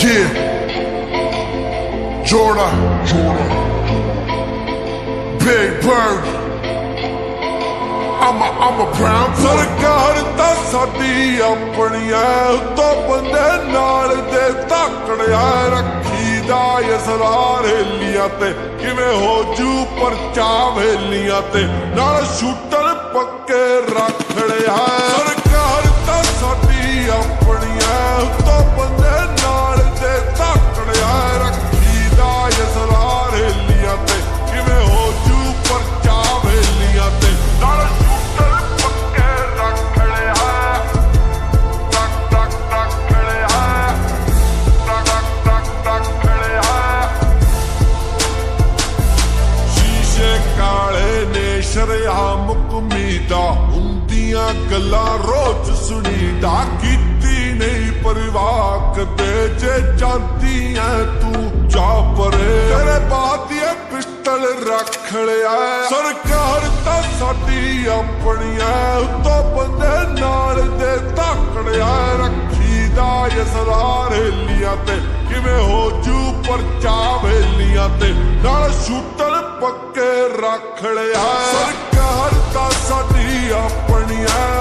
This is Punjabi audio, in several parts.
Yeah. Jordan. Jordan. Big Bird. I'm a, I'm a brown ਸਰਕਾਰ ਤਾਂ ਸਾਡੀ ਆਪਣੀ ਐ ਉਤੋਂ ਬੰਦੇ ਨਾਲ ਦੇ ਧਾਕੜਿਆ ਰੱਖੀ ਦਾ ਇਸਰਾਰ ਹੇਲੀਆਂ ਤੇ ਕਿਵੇਂ ਹੋ ਜੂ ਪਰਚਾ ਵੇਲੀਆਂ ਤੇ ਨਾਲ ਸ਼ੂਟਰ ਪੱਕੇ ਰੱਖੜਿਆ ਨੇ ਸ਼ਰਿਆਮ ਕੁਮੀਦਾ ਹੁੰਦੀਆਂ ਗੱਲਾਂ ਰੋਜ਼ ਸੁਣੀਦਾ ਕੀਤੀ ਨਹੀਂ ਪਰਵਾਹ ਕਦੇ ਜੇ ਜਾਂਦੀ ਐ ਤੂੰ ਜਾ ਪਰੇ। ਤੇਰੇ ਬਾਤ ਇਹ ਪਿਸਟਲ ਰੱਖ ਲਿਆ। ਸਰਕਾਰ ਤਾਂ ਸਾਡੀ ਆਪਣੀ ਐ ਉੱਤੋਂ ਬੰਦੇ ਨਾਲ ਦੇ ਤਾਕੜਿਆ ਰੱਖੀ ਦਾ ਅਸਰਾਰ ਹੇਲੀਆਂ ਤੇ। ਕਿਵੇਂ ਹੋ ਜੂ ਪਰਚਾ ਵੇਲੀਆਂ ਤੇ। ਨਾਲ ਸ਼ੂਟਰ ਪੱਕੇ ਰੱਖ ਲਿਆ। ਸਰਕਾਰ ਤਾਂ ਸਾਡੀ ਆਪਣੀ ਐ।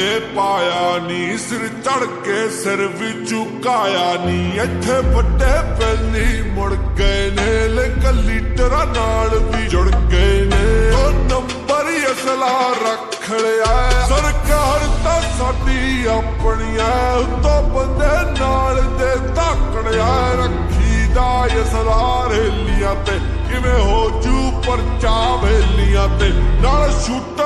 ਮਾੜੇ ਪਾਇਆ ਨੀ, ਸਿਰ ਚੜ ਕੇ ਸਿਰ ਵੀ ਝੁਕਾਇਆ ਨੀ। ਇੱਥੇ ਵੱਡੇ ਪਹਿਲੀ ਮੁੜ ਗਏ ਨੇ ਲੇਕਿਨ ਲੀਡਰਾਂ ਨਾਲ ਵੀ ਜੁੜ ਗਏ ਨੇ। ਉਹ ਨੰਬਰ ਅਸਲਾ ਰੱਖ ਲਿਆ। ਸਰਕਾਰ ਤਾਂ ਸਾਡੀ ਆਪਣੀ ਐ, ਉੱਤੋਂ ਬੰਦੇ ਨਾਲ ਦੇ ਧਾਕੜਿਆ ਰੱਖੀਦਾ ਅਸਰਾਰ ਹੇਲੀਆਂ ਤੇ, ਕਿਵੇਂ ਹੋ ਜੂ ਪਰਚਾ ਵੇਲੀਆਂ ਤੇ। ਨਾਲ ਸ਼ੂਟਰ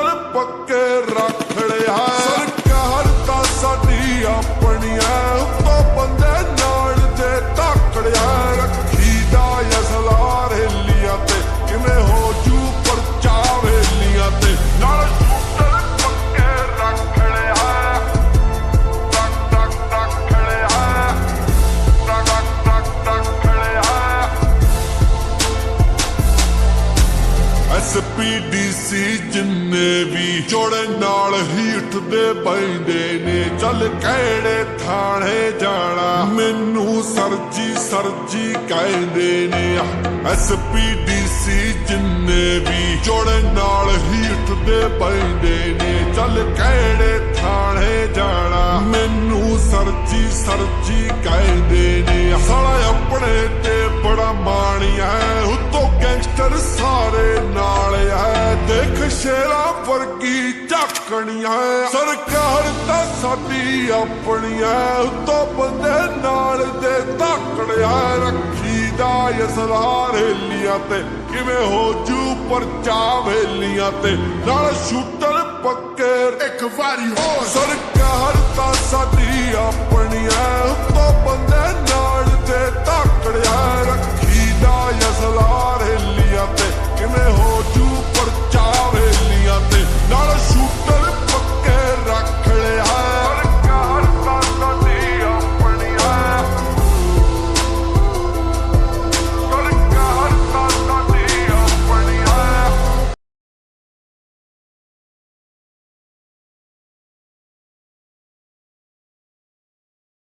ਐਸਪੀਡੀਸੀ ਜਿੰਨੇ ਵੀ ਜੋੜੇ ਨਾਲ ਹੀ ਉੱਠਦੇ ਬੈਂਦੇ ਨੇ। ਚੱਲ ਕਿਹੜੇ ਥਾਣੇ ਜਾਣਾ? ਮੈਨੂੰ ਸਰਜੀ ਸਰਜੀ ਕਹਿੰਦੇ ਨੇ। ਐਸਪੀਡੀਸੀ ਜਿੰਨੇ ਵੀ ਜੋੜੇ ਨਾਲ ਹੀ ਉੱਠਦੇ ਬੈਂਦੇ ਨੇ। ਚੱਲ ਕਿਹੜੇ ਥਾਣੇ ਜਾਣਾ? ਮੈਨੂੰ ਸਰਜੀ ਸਰਜੀ ਕਹਿੰਦੇ ਨੇ। ਸਾਲਾ ਆਪਣੇ ਤੇ ਬੜਾ ਮਾਣਿਆ ਉਤੋਂ ਗੈਂਗਸਟਰ ਸਾਰੇ ਸ਼ੇਰਾ ਵਰਗੀ ਝਾਕਣੀਆਂ ਸਰਕਾਰ ਤਾਂ ਸਾਡੀ ਆਪਣੀ ਐ। ਬੰਦੇ ਨਾਲ ਦੇ ਧਾਕੜਿਆ ਰੱਖੀਦਾ ਅਸਰਾਰ ਹੇਲੀਆਂ ਤੇ। ਕਿਵੇਂ ਹੋ ਜੂ ਪਰਚਾ ਵੇਲੀਆਂ ਤੇ। ਨਾਲ ਸ਼ੂਟਰ ਪੱਕੇ ਇੱਕ ਵਾਰੀ ਹੋ ਸਰਕਾਰ